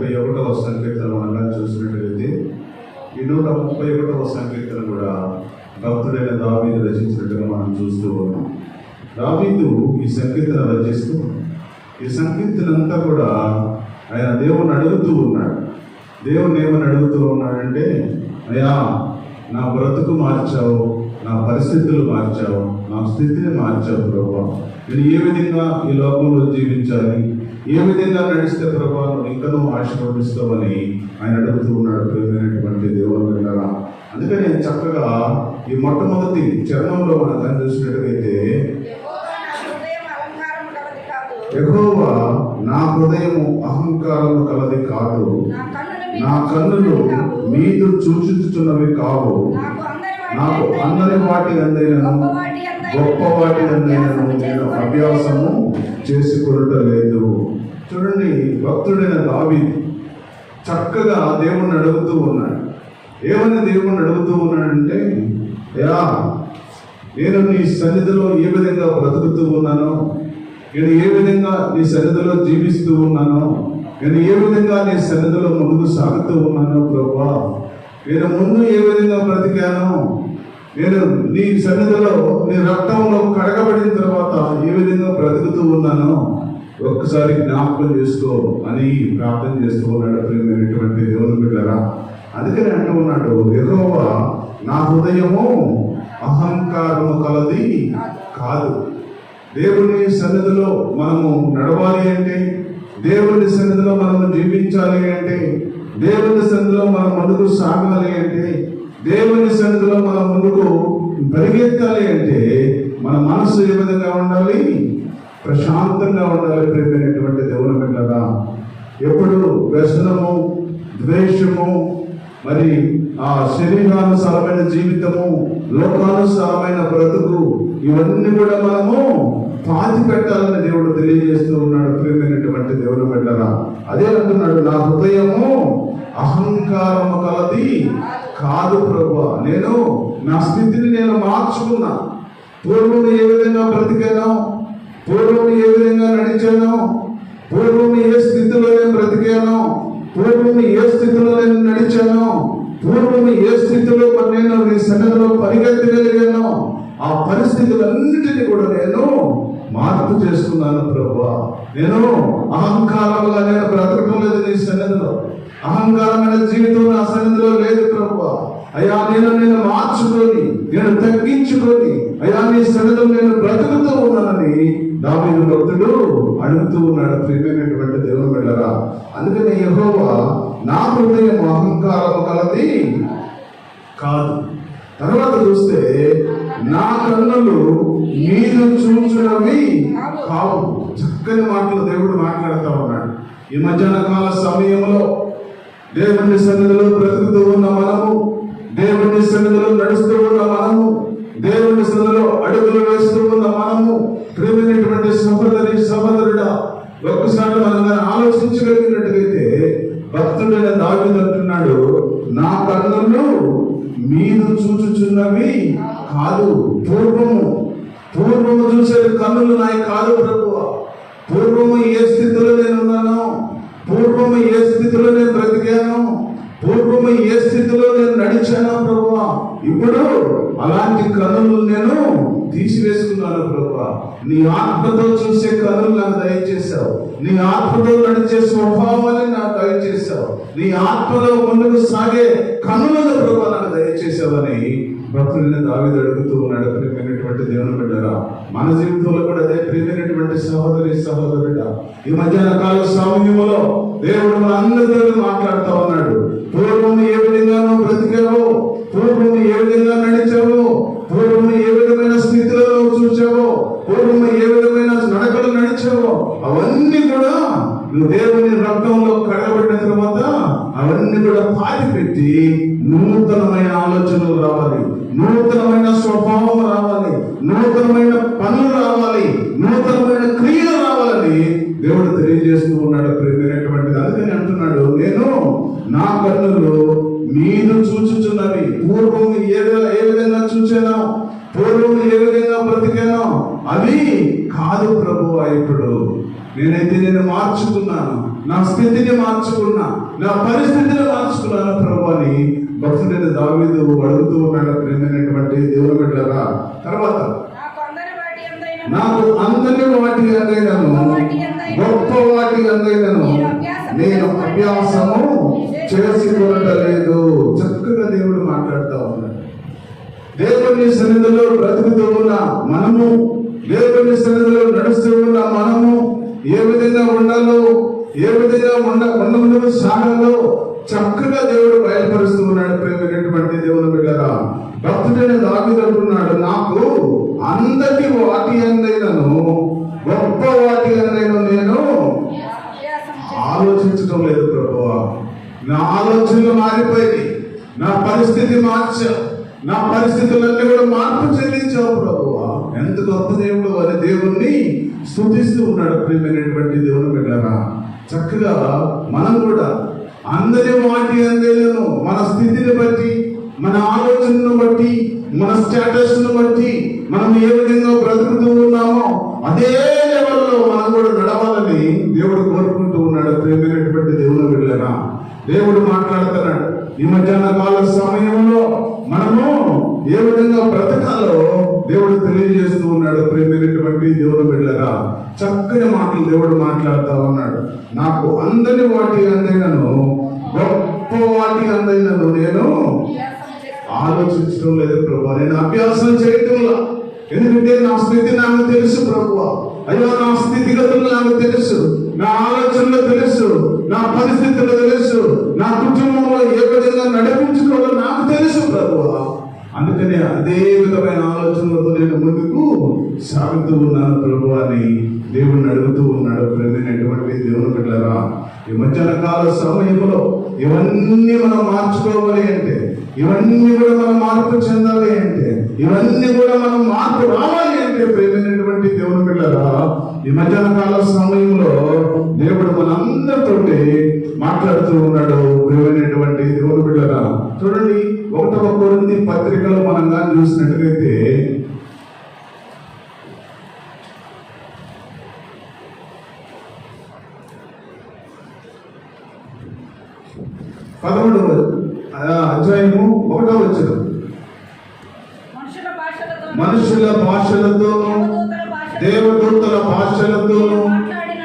ముప్పై ఒకటవ సంకీర్తన అనగా చూసినట్లయితే ఈ నూట ముప్పై ఒకటవ సంకీర్తన కూడా భక్తుడైన దావీదు రచించినట్టుగా మనం చూస్తూ ఉన్నాం. దావీదు ఈ సంకీర్తన రచిస్తూ ఈ సంకీర్తనంతా కూడా ఆయన దేవుని అడుగుతూ ఉన్నాడు. దేవుని ఏమని అడుగుతూ ఉన్నాడంటే అయ్యా నా బ్రతుకు మార్చావు నా పరిస్థితులు మార్చావు నా స్థితిని మార్చావు ప్రభా. నేను ఏ విధంగా ఈ లోకంలో జీవించాలి? ఏ విధంగా నడిస్తే ప్రభావం ఇంకనూ ఆశీర్వదిస్తామని ఆయన అడుగుతూ ఉన్నాడు ప్రేమైనటువంటి దేవుని వెళ్ళరా అందుకని చక్కగా ఈ మొట్టమొదటి చరణంలో మనం దాన్ని చూసినట్టుగైతే ఎక్కువ నా హృదయము కలది కాదు నా అహంకారము కలది కాదు. నా కన్నులు మీరు సూచించుతున్నవి కావు. నాకు అందరి వాటి అందైనను గొప్ప నేను నేను అభ్యాసము చేసుకునట లేదు చూడండి భక్తుడైన దావి చక్కగా దేవుణ్ణి అడుగుతూ ఉన్నాడు. ఏమని దేవుణ్ణి అడుగుతూ ఉన్నాడంటే యా నేను నీ సన్నిధిలో ఏ విధంగా బ్రతుకుతూ ఉన్నానో నేను ఏ విధంగా నీ సన్నిధిలో జీవిస్తూ ఉన్నానో నేను ఏ విధంగా నీ సన్నిధిలో ముందుకు సాగుతూ ఉన్నానో ప్రభా నేను ముందు ఏ విధంగా బ్రతికాను నేను నీ సన్నిధిలో నీ రక్తంలో కడగబడిన తర్వాత ఏ విధంగా బ్రతుకుతూ ఉన్నానో ఒక్కసారి జ్ఞాపకం చేసుకో అని ప్రార్థన చేస్తూ ఉన్నాడు ప్రియమైనటువంటి దేవుని బిడ్డరా. అందుకని అంటూ ఉన్నాడు యెహోవా నా హృదయము అహంకారము కలది కాదు. దేవుని సన్నిధిలో మనము నడవాలి అంటే దేవుని సన్నిధిలో మనము జీవించాలి అంటే దేవుని సన్నిధిలో మనం ముందుకు సాగాలి అంటే దేవుని సన్నిధిలో మనం ముందుకు పరిగెత్తాలి అంటే మన మనసు ఏ విధంగా ఉండాలి? ప్రశాంతంగా ఉండాలి ప్రేమైనటువంటి దేవుని బిడ్డగా. ఎప్పుడు వ్యసనము ద్వేషము మరి ఆ శరీరానుసారమైన జీవితము లోకానుసారమైన బ్రతుకు ఇవన్నీ కూడా మనము పాతి పెట్టాలని దేవుడు తెలియజేస్తూ ఉన్నాడు ప్రేమైనటువంటి దేవుని బిడ్డరా అదే అంటున్నాడు నా హృదయము అహంకారము కలది కాదు ప్రభు నేను నా స్థితిని నేను మార్చుకున్నా. పూర్వం ఏ విధంగా బ్రతికానో పూర్వం ఏ విధంగా నడిచానో పూర్వం ఏ స్థితిలో నేను బ్రతికానో పూర్వం ఏ స్థితిలో నేను నడిచానో పూర్వం ఏ స్థితిలో నేను నీ సన్నిధిలో పరిగెత్తగలిగానో ఆ పరిస్థితులన్నిటినీ కూడా నేను మార్పు చేసుకున్నాను ప్రభు. నేను అహంకారంగా నేను బ్రతకడం లేదు నీ సన్నిధిలో. అహంకారమైన జీవితం నా సన్నిధిలో లేదు ప్రభు. అయ్యా నేను నేను మార్చుకొని నేను తగ్గించుకొని అయ్యా నీ సన్నిధిలో నేను బ్రతుకుతూ ఉన్నానని దావీదు భక్తుడు అడుగుతూ ఉన్నాడు ప్రియమైనటువంటి దేవుని వెళ్ళరా అందుకని యహోవా నా హృదయం అహంకారం కలది కాదు. తర్వాత చూస్తే నా కన్నులు మీరు చూచినవి కావు చక్కని మాటలు దేవుడు మాట్లాడుతూ ఉన్నాడు. ఈ మధ్యాహ్న కాల సమయంలో దేవుని సన్నిధిలో బ్రతుకుతూ ఉన్న మనము దేవుని సన్నిధిలో నడుస్తూ ఉన్న మనము దేవుని సన్నిధిలో అడుగులు వేస్తూ ఉన్న మనము ప్రేమైనటువంటి సహోదరి సహోదరుడా ఒక్కసారి మనం గాని ఆలోచించగలిగినట్టుగైతే భక్తుడైన దావీదు అంటున్నాడు నా కన్నులు మీరు చూచుచున్నవి కాదు పూర్వము పూర్వము చూసేది కన్నులు నాయి కాదు ప్రభువ పూర్వము ఏ స్థితిలో నేను ఉన్నానో పూర్వము ఏ స్థితిలో నేను బ్రతికాను పూర్వము ఏ స్థితిలో నేను నడిచానో ప్రభువా ఇప్పుడు అలాంటి కనులు నేను తీసివేసుకున్నాను ప్రభువా నీ ఆత్మతో చూసే కనులు నాకు దయచేశావు నీ ఆత్మతో నడిచే స్వభావాన్ని నాకు దయచేశావు నీ ఆత్మలో ముందుకు సాగే కనులను ప్రభు నాకు దయచేసావని భక్తుడిని దావిది అడుగుతూ ఉన్నాడు ప్రియమైనటువంటి దేవుని బిడ్డరా? మన జీవితంలో కూడా అదే ప్రియమైనటువంటి సహోదరి సహోదరుడ ఈ మధ్య కాల సమయంలో దేవుడు మన అందరితో మాట్లాడుతూ ఉన్నాడు. పూర్వం ఏ విధంగా నువ్వు బ్రతికావో పూర్వం ఏ విధంగా నడిచావో పూర్వం ఏ విధమైన స్థితిలో నువ్వు చూచావో పూర్వం ఏ విధమైన నడకలు నడిచావో అవన్నీ కూడా నువ్వు దేవుని రక్తంలో కడగబడిన తర్వాత అవన్నీ కూడా పాతి పెట్టి నూతనమైన ఆలోచనలు రావాలి. నూతనమైన స్వభావం రావాలి నూతనమైన పనులు రావాలి నూతనమైన క్రియలు రావాలని దేవుడు తెలియజేస్తూ ఉన్నాడు. ప్రేమైనటువంటిది అందుకని అంటున్నాడు నేను నా కన్నులు మీరు చూచుచున్నవి పూర్వం ఏ ఏ విధంగా చూచానో పూర్వం ఏ విధంగా బ్రతికానో అవి కాదు ప్రభు ఇప్పుడు నేనైతే నేను మార్చుకున్నాను నా స్థితిని మార్చుకున్నా నా పరిస్థితిని మార్చుకున్నాను ప్రభు అని భక్తుడైన దావీదు అడుగుతూ ఉన్నాడు ప్రేమైనటువంటి దేవుని బిడ్డరా తర్వాత నాకు అందరి వాటి అందైనను గొప్ప వాటి అందైనను నేను అభ్యాసము చేసుకునటలేదు చక్కగా దేవుడు మాట్లాడుతూ ఉన్నాడు. దేవుని సన్నిధిలో బ్రతుకుతూ ఉన్న మనము దేవుని సన్నిధిలో నడుస్తూ ఉన్న మనము ఏ విధంగా ఉండాలో ఏ విధంగా ఉండ ఉండముందు సాగాలో చక్కగా దేవుడు బయలుపరుస్తూ ఉన్నాడు ప్రేమైనటువంటి దేవుని బిడ్డరా భక్తుడైన దావిదంటున్నాడు నాకు అందరి వాటి అందైనను గొప్ప వాటి అందైన నేను ఆలోచించడం లేదు ప్రభువా నా ఆలోచనలు మారిపోయి నా పరిస్థితి మార్చా నా పరిస్థితులన్నీ కూడా మార్పు చెల్లించావు ప్రభువా ఎంత గొప్ప దేవుడు అని దేవుణ్ణి స్థుతిస్తూ ఉన్నాడు ప్రియమైనటువంటి దేవుని బిడ్డరా చక్కగా మనం కూడా అందరి వాటి అందరిను మన స్థితిని బట్టి మన ఆలోచనను బట్టి మన స్టేటస్ను బట్టి మనం ఏ విధంగా బ్రతుకుతూ ఉన్నామో అదే లెవెల్లో మనం కూడా నడవాలని దేవుడు కోరుకుంటూ ఉన్నాడు. ప్రేమైనటువంటి దేవుని వెళ్ళరా దేవుడు మాట్లాడుతున్నాడు. ఈ మధ్యాహ్న కాల సమయంలో మనము ఏ విధంగా బ్రతకాలో దేవుడు తెలియజేస్తూ ఉన్నాడు. ప్రేమైనటువంటి దేవుని వెళ్ళరా చక్కని మాటలు దేవుడు మాట్లాడుతూ ఉన్నాడు. నాకు అందని వాటి అందైనను గొప్ప వాటి అందైనను నేను ఆలోచించడం లేదు ప్రభు. నేను అభ్యాసం చేయటంలా. ఎందుకంటే నా స్థితి నాకు తెలుసు ప్రభు. అయ్యో నా స్థితిగతులు నాకు తెలుసు. నా ఆలోచనలు తెలుసు. నా పరిస్థితులు తెలుసు. నా కుటుంబంలో ఏ విధంగా నడిపించుకోవాలో నాకు తెలుసు ప్రభు. అందుకని అదే విధమైన ఆలోచనలతో నేను ముందుకు సాగుతూ ఉన్నాను ప్రభు అని దేవుణ్ణి అడుగుతూ ఉన్నాడు ప్రేమైనటువంటి దేవుని బిడ్డలారా. ఈ మధ్యాహ్న కాల సమయంలో ఇవన్నీ మనం మార్చుకోవాలి అంటే ఇవన్నీ కూడా మనం మార్పు చెందాలి అంటే ఇవన్నీ కూడా మనం మార్పు రావాలి అంటే ప్రేమైనటువంటి దేవుని బిడ్డరా ఈ మధ్యాహ్న కాల సమయంలో దేవుడు మనందరితోటి మాట్లాడుతూ ఉన్నాడు ప్రేమైనటువంటి దేవుని బిడ్డరా. చూడండి ఒకటవ కొరింది పత్రికలో మనం కానీ చూసినట్లయితే పదమూడవ అధ్యాయము ఒకటో వచ్చిన మనుషుల భాషలతో దేవదూతల భాషలతో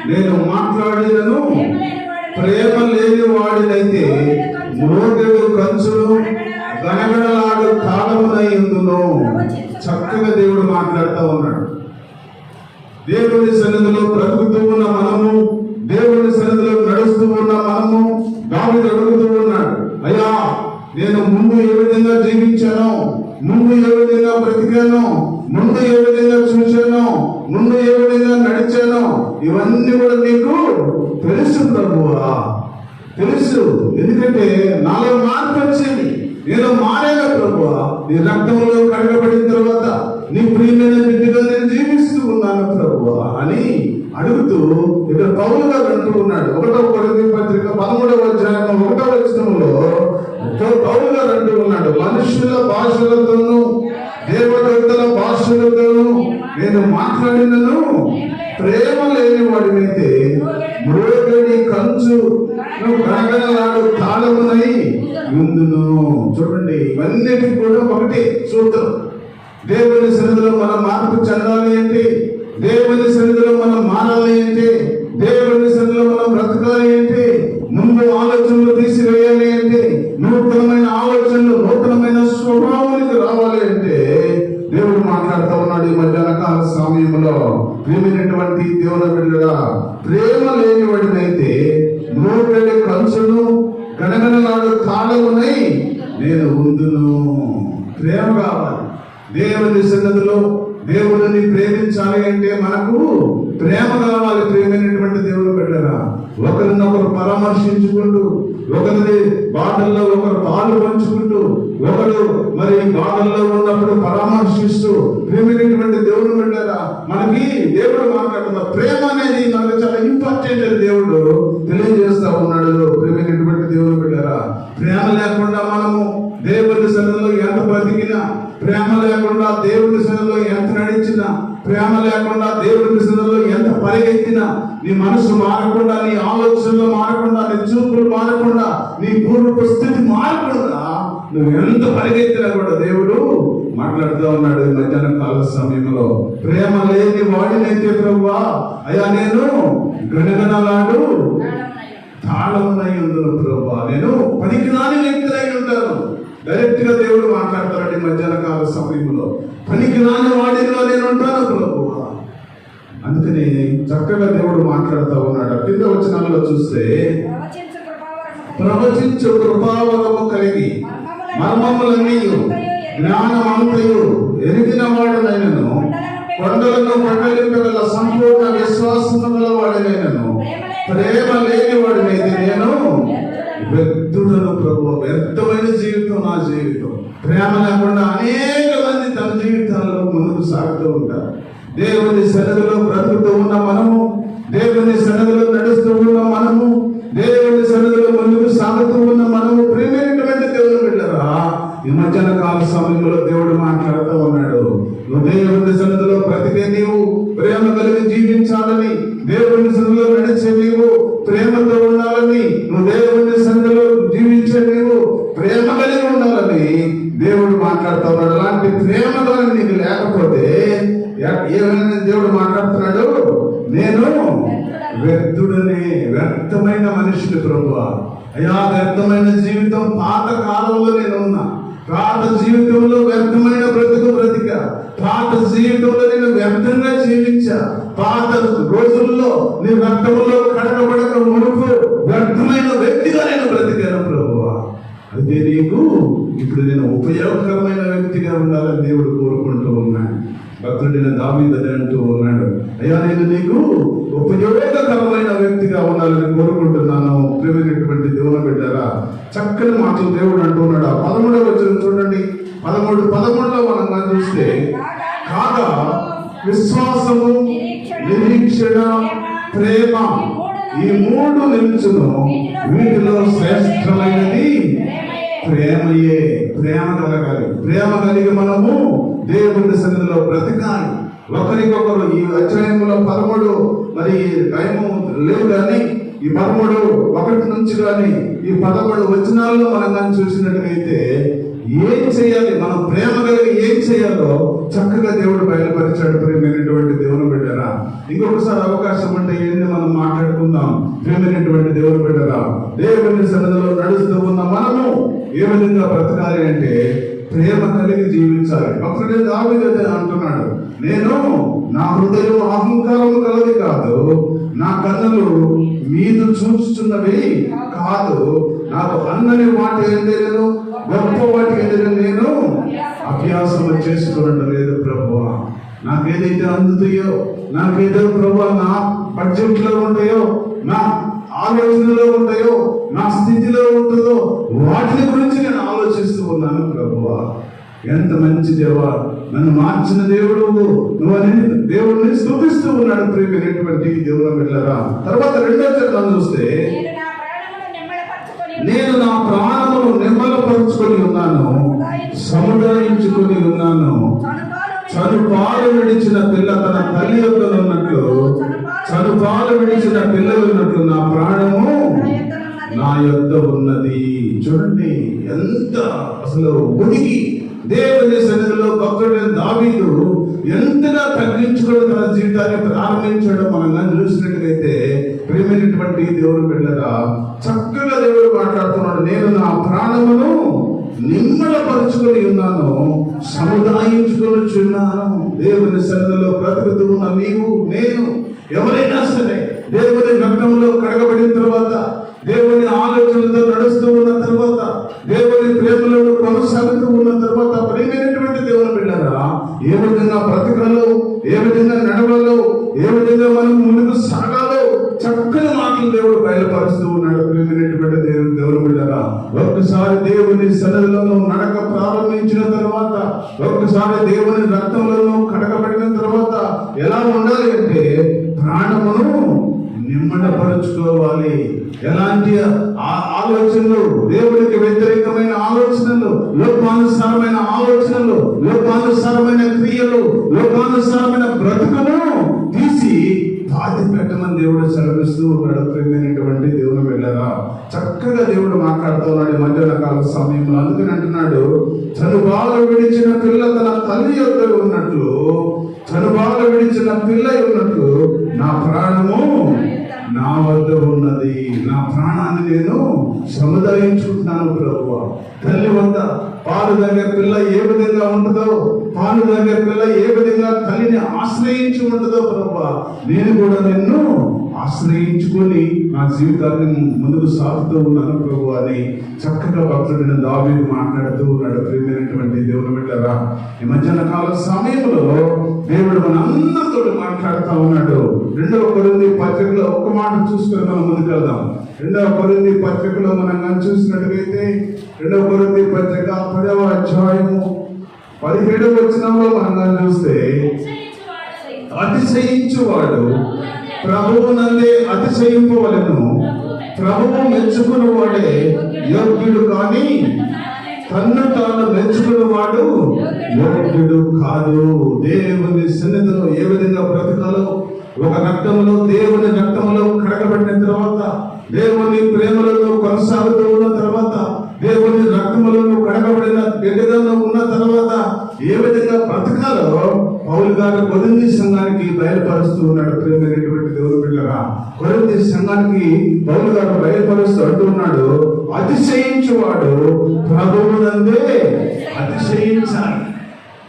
నేను మాట్లాడినను. ప్రేమ లేని వాడినైతే మోగడు కంచులు గనగడలాడు కాలమునై ఉందును చక్కగా దేవుడు మాట్లాడుతూ ఉన్నాడు. దేవుని సన్నిధిలో బ్రతుకుతూ ఉన్న మనము దేవుని సన్నిధిలో నడుస్తూ ఉన్న మనము దావిది అడుగుతూ ముందు ఏ విధంగా జీవించాను ముందు ఏ విధంగా బ్రతికాను ముందు ఏ విధంగా చూశాను ముందు ఏ విధంగా నడిచాను ఇవన్నీ కూడా నీకు తెలుసు ప్రభువా. తెలుసు. ఎందుకంటే నాలో మార్పు వచ్చింది. నేను మారాను ప్రభు నీ రక్తంలో కడగబడిన తర్వాత నీ ప్రియమైన బిడ్డగా నేను జీవిస్తూ ఉన్నాను ప్రభు అని అడుగుతూ ఇక్కడ పౌరుగా గారు అంటూ ఉన్నాడు. ఒకటో కొరింథీ మాట్లాడినను. ప్రేమ లేని వాడినైతే మృగడి కంచు నువ్వు తాళమునై ముందును చూడండి ఇవన్నీ కూడా ఒకటి సూత్రం. దేవుని సన్నిధిలో మనం మార్పు చెందాలి ఏంటి దేవుని సన్నిధిలో మనం మారాలి ఏంటి సమయంలో ప్రేమైనటువంటి దేవుని బిడ్డగా ప్రేమ లేని వాడినైతే నూటెడు కంచును గణగణలాడు తాళమునై నేను ఉందును. ప్రేమ కావాలి. దేవుని సన్నదిలో దేవుడిని ప్రేమించాలి అంటే మనకు ప్రేమ కావాలి ప్రేమైనటువంటి దేవుడు బిడ్డరా. ఒకరినొకరు పరామర్శించుకుంటూ ఒకరి బాటల్లో ఒకరు పాలు పంచుకుంటూ ఒకరు మరి బాటల్లో ఉన్నప్పుడు పరామర్శిస్తూ ప్రేమైనటువంటి దేవుడు బిడ్డరా. మనకి దేవుడు మాట్లాడుతున్న ప్రేమ అనేది మనకు చాలా ఇంపార్టెంట్ అని దేవుడు తెలియజేస్తా ఉన్నాడు. ప్రేమైనటువంటి దేవుడు బిడ్డరా. ప్రేమ లేకుండా మనము దేవుని సన్నిధిలో ఎంత బ్రతికినా ప్రేమ లేకుండా దేవుని సన్నిధిలో ఎంత నడిచినా ప్రేమ లేకుండా దేవుని సన్నిధిలో ఎత్తిన నీ మనసు మారకుండా నీ ఆలోచనలు మారకుండా నీ చూపులు మారకుండా నీ పూర్వపు స్థితి మారకుండా నువ్వు ఎంత పరిగెత్తినా కూడా దేవుడు మాట్లాడుతూ ఉన్నాడు మధ్యాహ్నం కాల సమయంలో. ప్రేమ లేని వాడినైతే ప్రభువా అయ్యా నేను గణగణలాడు తాళమునై ఉందను ప్రభా నేను పనికిరాని వ్యక్తులై ఉంటాను. డైరెక్ట్గా దేవుడు మాట్లాడతాడు మధ్యాహ్న కాల సమయంలో. పనికిరాని వాడిలో నేను ఉంటాను ప్రభువా. అందుకని చక్కగా దేవుడు మాట్లాడుతూ ఉన్నాడు. కింద వచనాల్లో చూస్తే ప్రవచించు కృపావరము కలిగి, మర్మములన్నీ జ్ఞానమంతయు ఎరిగిన వాడునైనను. కొండలను మండలింపగల సంపూర్ణ విశ్వాసము గల వాడినైనను. ప్రేమ లేని వాడినైతే నేను వ్యర్థుడను ప్రభు వ్యర్థమైన జీవితం నా జీవితం. ప్రేమ లేకుండా అనేక మంది తమ జీవితాల్లో ముందుకు సాగుతూ ఉంటారు. దేవుని సన్నిధిలో బ్రతుకుతూ ఉన్న మనము దేవుని సన్నిధిలో నడుస్తూ ఉన్న మనము దేవుని సన్నిధిలో ముందుకు సాగుతూ ఉన్న మనము ప్రేమైనటువంటి దేవుని బిడ్డరా? ఈ మధ్యాహ్న కాల సమయంలో దేవుడు మాట్లాడుతూ ఉన్నాడు నువ్వు దేవుని సన్నిధిలో బ్రతికే నీవు ప్రేమ కలిగి జీవించాలని దేవుని సన్నిధిలో నడిచే నీవు ప్రేమతో ఉండాలని నువ్వు దేవుని సన్నిధిలో జీవించే నీవు ప్రేమ కలిగి ఉండాలని దేవుడు మాట్లాడుతూ ఉన్నాడు. అలాంటి ప్రేమ నీకు లేకపోతే ఏమైనా దేవుడు మాట్లాడుతున్నాడు? నేను వ్యర్థుడనే వ్యర్థమైన మనిషిని ప్రభు అయ్యా వ్యర్థమైన జీవితం పాత కాలంలో నేను ఉన్నా. పాత జీవితంలో వ్యర్థమైన బ్రతుకు బ్రతిక. పాత జీవితంలో నేను వ్యర్థంగా జీవించా. పాత రోజుల్లో నీ వ్యర్థంలో కడగబడక మునుపు వ్యర్థమైన వ్యక్తిగా నేను బ్రతికాను ప్రభు అదే నీకు ఇప్పుడు నేను ఉపయోగకరమైన వ్యక్తిగా ఉండాలని దేవుడు కోరుకుంటూ ఉన్నాను భక్తుడైన దావీదని అంటూ ఉన్నాడు అయ్యా నేను నీకు ఉపయోగకరమైన వ్యక్తిగా ఉండాలని కోరుకుంటున్నాను. ప్రేమైనటువంటి దేవుని పెట్టారా చక్కని మాటలు దేవుడు అంటున్నాడు ఆ పదమూడవ వచ్చిన చూడండి. పదమూడు పదమూడులో మనం కానీ చూస్తే కాగా విశ్వాసము నిరీక్షణ ప్రేమ ఈ మూడు నిలుచును. వీటిలో శ్రేష్టమైనది ప్రేమయే. ప్రేమ కలగాలి. ప్రేమ కలిగి మనము దేవుని సన్నిధిలో బ్రతకాలి. ఒకరికొకరు ఈ అధ్యాయంలో పదమూడు మరి టైము లేవు కానీ ఈ పదమూడు ఒకటి నుంచి కానీ ఈ పదమూడు వచనాల్లో మనం కానీ చూసినట్లయితే ఏం చేయాలి? మనం ప్రేమ కలిగి ఏం చేయాలో చక్కగా దేవుడు బయలుపరిచాడు ప్రేమైనటువంటి దేవుని బిడ్డరా. ఇంకొకసారి అవకాశం అంటే ఏంటి మనం మాట్లాడుకుందాం. ప్రేమైనటువంటి దేవుని బిడ్డరా దేవుని సన్నిధిలో నడుస్తూ ఉన్న మనము ఏ విధంగా బ్రతకాలి అంటే ప్రేమ కలిగి జీవించాలి. భక్తుడే దావిదే అంటున్నాడు. నేను నా హృదయం అహంకారం కలది కాదు. నా కన్నులు మీద చూస్తున్నవి కాదు. నాకు అన్నని మాట ఏం తెలియదు గొప్ప వాటి ఏంటేను నేను? అభ్యాసం చేసుకోవడం లేదు ప్రభు నాకేదైతే అందుతాయో నాకేదో ప్రభు నా బడ్జెట్లో ఉంటాయో నా ఆలోచనలో ఉంటాయో నా స్థితిలో ఉంటుందో వాటి గురించి నేను ఆలోచిస్తూ ఉన్నాను ప్రభువా. ఎంత మంచి దేవా. నన్ను మార్చిన దేవుడు నువ్వు అని దేవుడిని స్థుతిస్తూ ఉన్నాడు ప్రియమైనటువంటి దేవుని వెళ్ళరా తర్వాత రెండో చరణం చూస్తే నేను నా ప్రాణమును నేను నా ప్రాణమును నిమ్మలపరచుకొని నిమ్మలపరుచుకొని ఉన్నాను. సముదాయించుకొని ఉన్నాను. చనుపాలు విడిచిన పిల్ల తన తల్లి యొక్క ఉన్నట్లు చనుపాలు విడిచిన పిల్లలు ఉన్నట్లు నా ప్రాణము నా యొద్ద ఉన్నది. చూడండి ఎంత అసలు ఉడికి దేవుని సన్నిధిలో భక్తుడైన దావీదు ఎంతగా తగ్గించుకొని తన జీవితాన్ని ప్రారంభించడం మనం చూసినట్లయితే ప్రేమైనటువంటి దేవుడు బిడ్డరా చక్కగా దేవుడు మాట్లాడుతున్నాడు. నేను నా ప్రాణమును నిమ్మలపరుచుకొని ఉన్నాను. సముదాయించుకొని చున్నాను దేవుని సన్నిధిలో బ్రతుకుతూ ఉన్న నీవు నేను ఎవరైనా సరే దేవుని గగ్నంలో కడగబడిన తర్వాత దేవుని ఆలోచనలతో నడుస్తూ ఉన్న తర్వాత దేవుని ప్రేమలో కొనసాగుతూ ఉన్న తర్వాత ప్రేమైనటువంటి దేవుని బిడ్డరా ఏ విధంగా బ్రతకలో ఏ విధంగా నడవలో ఏ విధంగా మనం ముందుకు సాగాలో చక్కని మాటలు దేవుడు బయలుపరుస్తూ ఉన్నాడు ప్రేమైనటువంటి దేవుని దేవుని బిడ్డరా. ఒక్కసారి దేవుని సన్నిధిలో నడక ప్రారంభించిన తర్వాత ఒక్కసారి దేవుని రక్తంలో నువ్వు కడగబడిన తర్వాత ఎలా ఉండాలి అంటే ప్రాణమును నిమ్మడపరుచుకోవాలి ఎలాంటి ఆ- ఆలోచనలు దేవుడికి వ్యతిరేకమైన ఆలోచనలు లోకానుసారమైన ఆలోచనలు లోకానుసారమైన క్రియలు లోకానుసారమైన బ్రతుకును తీసి పాతి పెట్టమని దేవుడు సెలవిస్తూ ఉన్నాడు. ప్రేమైనటువంటి దేవుని వెళ్ళరా చక్కగా దేవుడు మాట్లాడుతూ ఉన్నాడు మధ్యాహ్న కాల సమయంలో. అందుకని అంటున్నాడు చనుబాలు విడిచిన పిల్ల తన తల్లి యొక్క ఉన్నట్లు చనుబాలు విడిచిన పిల్ల ఉన్నట్లు నా ప్రాణము నా వద్ద ఉన్నది నా ప్రాణాన్ని నేను సముదాయించుకుంటున్నాను ప్రభు తల్లి వద్ద పాలు దగ్గర పిల్ల ఏ విధంగా ఉంటుందో పాలు దగ్గర పిల్ల ఏ విధంగా తల్లిని ఆశ్రయించి ఉంటుందో ప్రభు నేను కూడా నిన్ను ఆశ్రయించుకొని నా జీవితాన్ని ముందుకు సాగుతూ ఉన్నాను ప్రభు అని చక్కగా భక్తుడిని దావీదు మాట్లాడుతూ ఉన్నాడు. ప్రియమైనటువంటి దేవుని బిడ్డరా ఈ మధ్యాహ్న కాల సమయంలో దేవుడు మన అందరితో మాట్లాడుతూ ఉన్నాడు. రెండవ పత్రికలో ఒక్క మాట చూసుకొని మనం ముందుకెళ్దాం రెండవ కొరింది పత్రికలో మనం కానీ చూసినట్టుగైతే రెండవ కొరింది పత్రిక పదవ అధ్యాయము పదిహేడవ వచనంలో మనం కానీ చూస్తే అతిశయించువాడు ప్రభువు నందే అతిశయింపవలను. ప్రభువు మెచ్చుకుని వాడే యోగ్యుడు కానీ తన్ను తాను మెచ్చుకున్నవాడు యోగ్యుడు కాదు. దేవుని సన్నిధిలో ఏ విధంగా బ్రతకాలో ఒక రక్తంలో దేవుని రక్తంలో కడగబడిన తర్వాత దేవుని ప్రేమలలో కొనసాగుతూ ఉన్న తర్వాత దేవుని రక్తములో కడగబడిన బిడ్డలలో ఉన్న తర్వాత ఏ విధంగా బ్రతకాలో పౌలు గారు కొరింది సంఘానికి బయలుపరుస్తూ ఉన్నాడు. ప్రేమైనటువంటి దేవుని బిడ్డగా కొరింది సంఘానికి పౌలు గారు బయలుపరుస్తూ అంటున్నాడు అతిశయించువాడు ప్రభువునందే అతిశయించాలి.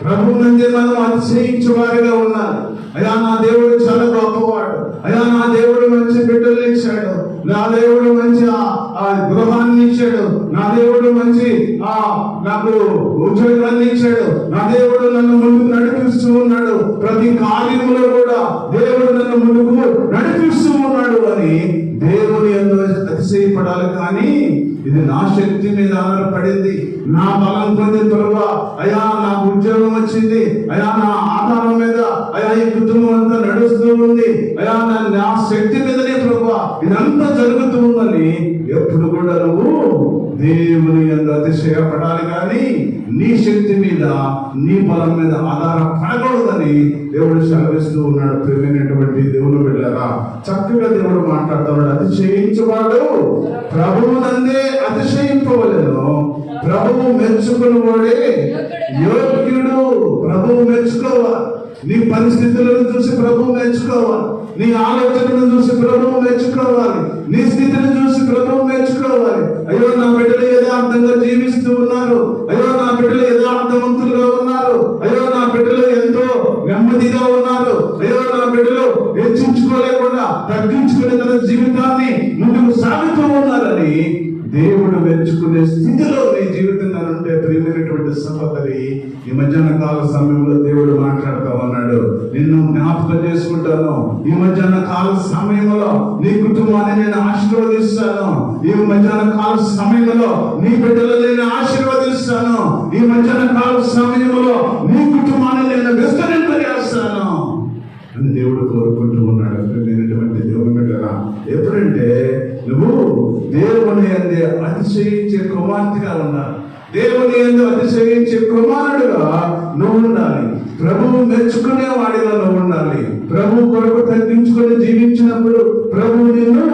ప్రభువునందే మనం అతిశయించువారిగా ఉన్నాను ఉన్నారు అయ్యా నా దేవుడు చాలా గొప్పవాడు. అయ్యా నా దేవుడు మంచి బిడ్డలు ఇచ్చాడు. నా దేవుడు మంచి ఆ- గృహాన్ని ఇచ్చాడు. నా దేవుడు మంచి ఆ నాకు ఉద్యోగాన్ని ఇచ్చాడు. నా దేవుడు నన్ను ముందుకు నడిపిస్తూ ఉన్నాడు. ప్రతి కార్యములో కూడా దేవుడు నన్ను ముందుకు నడిపిస్తూ ఉన్నాడు అని దేవుని ఎందు అతిశయపడాలి కానీ ఇది నా శక్తి మీద ఆధారపడింది. నా బలం పొంది త్వరగా అయా నాకు ఉద్యోగం వచ్చింది. అయా నా ఆధారం మీద అయా ఈ కుటుంబం అంతా నడుస్తూ ఉంది. అయా నా నా శక్తి మీద ప్రభా ఇదంతా జరుగుతూ ఉందని ఎప్పుడు కూడా నువ్వు దేవుని ఎందు అతిశయపడాలి కానీ నీ శక్తి మీద నీ బలం మీద ఆధారపడకూడదని దేవుడు శ్రమిస్తూ ఉన్నాడు. ప్రేమైనటువంటి దేవుని బిడ్డరా చక్కగా దేవుడు మాట్లాడుతున్నాడు. అతిశయించేవాడు ప్రభువు నందే అతిశయింపవలను. ప్రభువు మెచ్చుకుని వాడే యోగ్యుడు. ప్రభువు మెచ్చుకోవాలి. నీ పరిస్థితులను చూసి ప్రభువు నేర్చుకోవాలి. నీ ఆలోచనను చూసి ప్రభువు నేర్చుకోవాలి. నీ స్థితిని చూసి ప్రభువు నేర్చుకోవాలి. అయ్యో నా బిడ్డలు యథార్థంగా జీవిస్తూ ఉన్నారు అయ్యో నా బిడ్డలు యథార్థవంతులుగా ఉన్నారు అయ్యో నా బిడ్డలు ఎంతో నెమ్మదిగా ఉన్నారు అయ్యో నా బిడ్డలు హెచ్చించుకోలేకుండా తగ్గించుకునే తన జీవితాన్ని ముందుకు సాగుతూ ఉన్నారని దేవుడు మెచ్చుకునే స్థితిలో నీ జీవితంగా ఉంటే ప్రియమైనటువంటి సహోదరి ఈ మధ్యాహ్న కాల సమయంలో దేవుడు మాట్లాడుతూ ఉన్నాడు నిన్ను జ్ఞాపకం చేసుకుంటాను ఈ మధ్యాహ్న కాల సమయంలో నీ కుటుంబాన్ని నేను ఆశీర్వదిస్తాను ఈ మధ్యాహ్న కాల సమయంలో నీ బిడ్డలు లేని ఆశీర్వదిస్తాను. ఈ మధ్యాహ్న కాల సమయంలో నీ కుటుంబాన్ని నేను విస్తరింపజేస్తాను. అని దేవుడు కోరుకుంటూ ఉన్నాడు. నేనటువంటి దేవుని బిడ్డరా ఎప్పుడంటే నువ్వు దేవుని అందే అతిశయించే కుమార్తెగా ఉండాలి దేవుని ఎందు అతిశయించే కుమారుడుగా నువ్వు ఉండాలి. ప్రభువు మెచ్చుకునే వాడిగా నువ్వు ఉండాలి. ప్రభు కొరకు తగ్గించుకొని జీవించినప్పుడు ప్రభు నిన్ను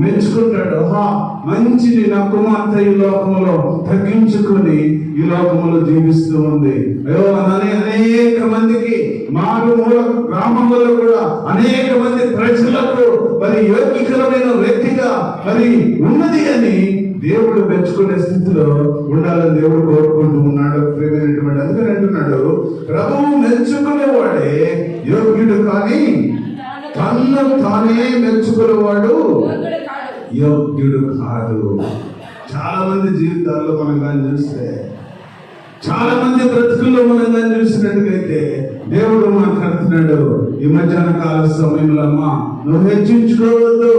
మెచ్చుకుంటాడు. హా మంచిది నా కుమార్తె ఈ లోకంలో తగ్గించుకొని ఈ లోకంలో జీవిస్తూ ఉంది. అయ్యో అనే అనేక మందికి మారుమూల గ్రామంలో కూడా అనేక మంది ప్రజలకు మరి యోగ్యకరమైన వ్యక్తిగా మరి ఉన్నది అని దేవుడు మెచ్చుకునే స్థితిలో ఉండాలని దేవుడు కోరుకుంటూ ఉన్నాడు ప్రేమైనటువంటి అందుకని అంటున్నాడు. ప్రభువు మెచ్చుకునేవాడే యోగ్యుడు కానీ తన్ను తానే మెచ్చుకునేవాడు యోగ్యుడు యోగ్యుడు కాదు చాలా మంది జీవితాల్లో మనం కానీ చూస్తే చాలా మంది బ్రతుకుల్లో మనం కానీ చూసినట్టుగైతే దేవుడు మాట్లాడుతున్నాడు ఈ మధ్యాహ్న కాల సమయంలో అమ్మా నువ్వు హెచ్చించుకోవద్దు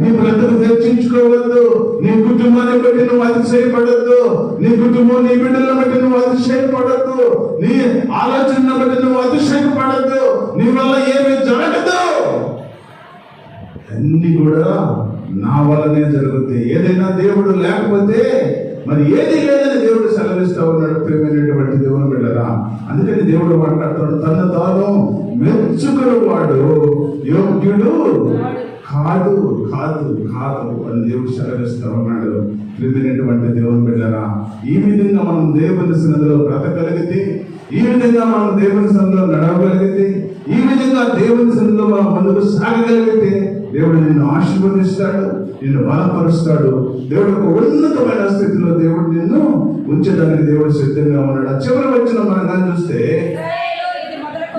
నీ బ్రతుకు హెచ్చించుకోవద్దు నీ కుటుంబాన్ని బట్టి నువ్వు అతిశయపడద్దు నీ కుటుంబం నీ బిడ్డలను బట్టి నువ్వు అతిశయపడద్దు నీ ఆలోచన బట్టి నువ్వు అతిశయపడద్దు నీ వల్ల ఏమీ జరగదు. అన్ని కూడా నా వల్లనే జరుగుతాయి. ఏదైనా దేవుడు లేకపోతే మరి ఏది లేదని దేవుడు సెలవిస్తూ ఉన్నాడు ప్రేమైనటువంటి దేవుని బిడ్డరా. అందుకని దేవుడు మాట్లాడుతున్నాడు తన తాను మెచ్చుకుని వాడు యోగ్యుడు కాదు కాదు కాదు అని దేవుడు సెలవిస్తూ ఉన్నాడు. ప్రియమైనటువంటి దేవుని బిడ్డరా ఈ విధంగా మనం దేవుని సన్నిధిలో బ్రతకలిగితే ఈ విధంగా మనం దేవుని సన్నిధిలో నడవగలిగితే ఈ విధంగా దేవుని సన్నిధిలో మనం ముందుకు సాగగలిగితే దేవుడు నిన్ను ఆశీర్వదిస్తాడు నిన్ను బలపరుస్తాడు. దేవుడు ఒక ఉన్నతమైన స్థితిలో దేవుడు నిన్ను ఉంచడానికి దేవుడు సిద్ధంగా ఉన్నాడు. ఆ చివరి వచ్చిన మనం కానీ చూస్తే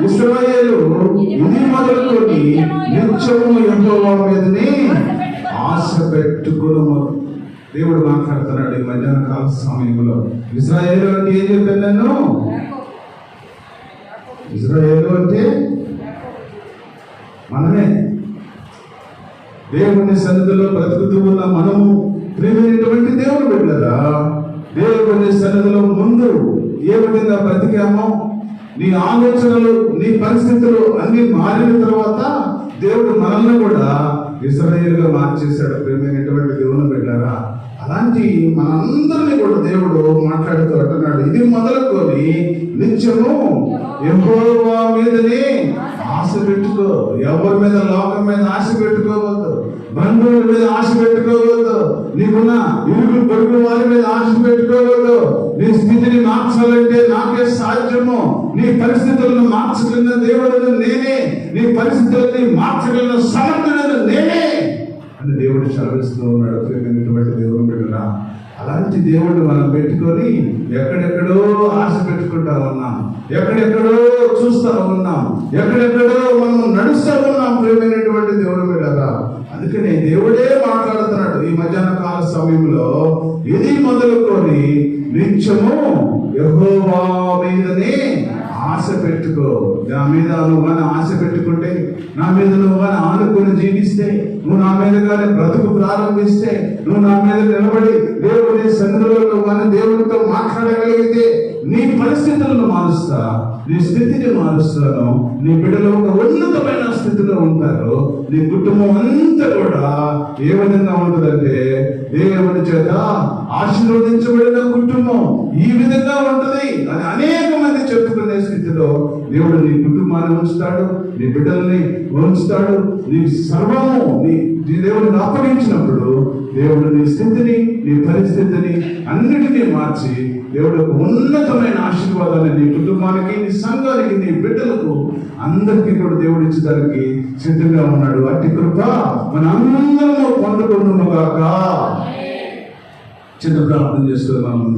ఇశ్రాయేలు ఇది మొదలుకొని ఇస్రాయేలు ఇది మొదలుకొని నిత్యము ఎంతో మీదనే ఆశ పెట్టుకును దేవుడు మాట్లాడుతున్నాడు ఈ మధ్యాహ్న కాల సమయంలో. ఇస్రాయేలు అంటే ఏం చెప్పాను నన్ను? ఇస్రాయేలు అంటే మనమే. దేవుని సన్నిధిలో బ్రతుకుతూ ఉన్న మనము ప్రియమైనటువంటి దేవుడు బిడ్డరా దేవుని సన్నిధిలో ముందు ఏ విధంగా బ్రతికామో నీ ఆలోచనలు నీ పరిస్థితులు అన్ని మారిన తర్వాత దేవుడు మనల్ని కూడా ఇస్రాయేల్గా మార్చేశాడు ప్రేమైనటువంటి దేవుని బిడ్డారా. అలాంటి మనందరినీ కూడా దేవుడు మాట్లాడుతూ అంటున్నాడు ఇది మొదలుకొని నిత్యము యెహోవా మీదనే ఆశ పెట్టుకో. ఎవరి మీద లోకం మీద ఆశ పెట్టుకోవద్దు. బంధువుల మీద ఆశ పెట్టుకోవద్దు. నీకున్న ఇరుగు పొరుగు వారి మీద ఆశ పెట్టుకోవద్దు. నీ స్థితిని మార్చాలంటే నాకే సాధ్యము. నీ పరిస్థితులను మార్చగలిగిన దేవుడు నేనే. నీ పరిస్థితులని మార్చగలిగిన సమర్థుడను నేనే. అని దేవుడు సెలవిస్తూ ఉన్నాడు. దేవుడు అలాంటి దేవుడు మనం పెట్టుకొని ఎక్కడెక్కడో ఆశ పెట్టుకుంటా ఉన్నాం. ఎక్కడెక్కడో చూస్తా ఉన్నాం. ఎక్కడెక్కడో మనం నడుస్తూ ఉన్నాం ప్రేమైనటువంటి దేవుడు బిడ్డరా అందుకనే దేవుడే మాట్లాడుతున్నాడు ఈ మధ్యాహ్న కాల సమయంలో. ఇది మొదలుకొని నిత్యము యహోవా మీదనే ఆశ పెట్టుకో. నా మీద నువ్వు కానీ ఆశ పెట్టుకుంటే నా మీద నువ్వు కానీ ఆనుకుని జీవిస్తే నువ్వు నా మీద కానీ బ్రతుకు ప్రారంభిస్తే నువ్వు నా మీద నిలబడి దేవుని సన్నిధిలో నువ్వు కానీ దేవునితో మాట్లాడగలిగితే నీ పరిస్థితులను మారుస్తా నీ స్థితిని మారుస్తాను. నీ బిడ్డలు ఒక ఉన్నతమైన స్థితిలో ఉంటారు. నీ కుటుంబం అంతా కూడా ఏ విధంగా ఉంటుందంటే దేవుని చేత ఆశీర్వదించబడిన కుటుంబం ఈ విధంగా ఉంటుంది అని అనేక మంది చెప్పుకునే స్థితిలో దేవుడు నీ కుటుంబాన్ని ఉంచుతాడు నీ బిడ్డల్ని ఉంచుతాడు. నీ సర్వము నీ నీ దేవుడిని అప్పగించినప్పుడు దేవుడు నీ స్థితిని నీ పరిస్థితిని అన్నిటినీ మార్చి దేవుడు ఉన్నతమైన ఆశీర్వాదాన్ని నీ కుటుంబానికి నీ సంఘానికి నీ బిడ్డలకు అందరికీ కూడా దేవుడు ఇచ్చేదానికి సిద్ధంగా ఉన్నాడు. అట్టి కృప మన అందరము పొందుకుంటున్నాగాక చిన్న ప్రార్థన చేస్తున్నాము.